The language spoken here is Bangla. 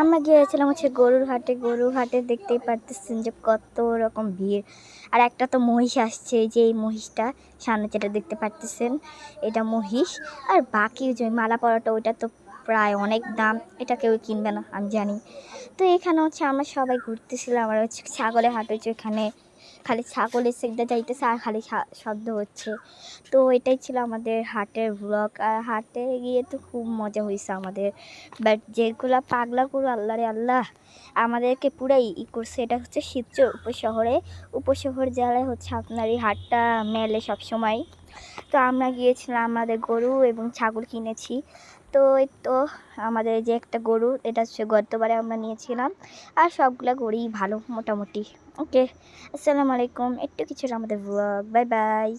আমরা গিয়েছিলাম হচ্ছে গরুর হাটে। গরুর হাটে দেখতেই পারতেছেন যে কত রকম ভিড়। আর একটা তো মহিষ আসছে যে এই মহিষটা, সামনে যেটা দেখতে পারতেছেন, এটা মহিষ। আর বাকি যে মালা পরাটা, ওইটা তো প্রায় অনেক দাম, এটা কেউ কিনবে না, আমি জানি। তো এখানে হচ্ছে আমরা সবাই ঘুরতেছিলাম আর হচ্ছে ছাগলের হাট হচ্ছে এখানে খালি ছাগলের সেগদা যাইতেছে আর খালি শব্দ হচ্ছে। তো এটাই ছিল আমাদের হাটের ব্লগ আর হাটে গিয়ে তো খুব মজা হয়েছে আমাদের। বাট যেগুলো পাগলা গরু, আল্লাহ রে আল্লাহ, আমাদেরকে পুরাই ই করছে। এটা হচ্ছে শিবচর উপশহরে। উপশহর জেলায় হচ্ছে আপনার এই হাটটা মেলে সব সময় তো আমরা গিয়েছিলাম আমাদের গরু এবং ছাগল কিনেছি। তো এই তো আমাদের যে একটা গরু, এটা হচ্ছে গতবারে আমরা নিয়েছিলাম। আর সবগুলো গরুই ভালো, মোটামুটি। ওকে আসসালামু আলাইকুম। একটু কিছু আমাদের ব্লগ বাই বাই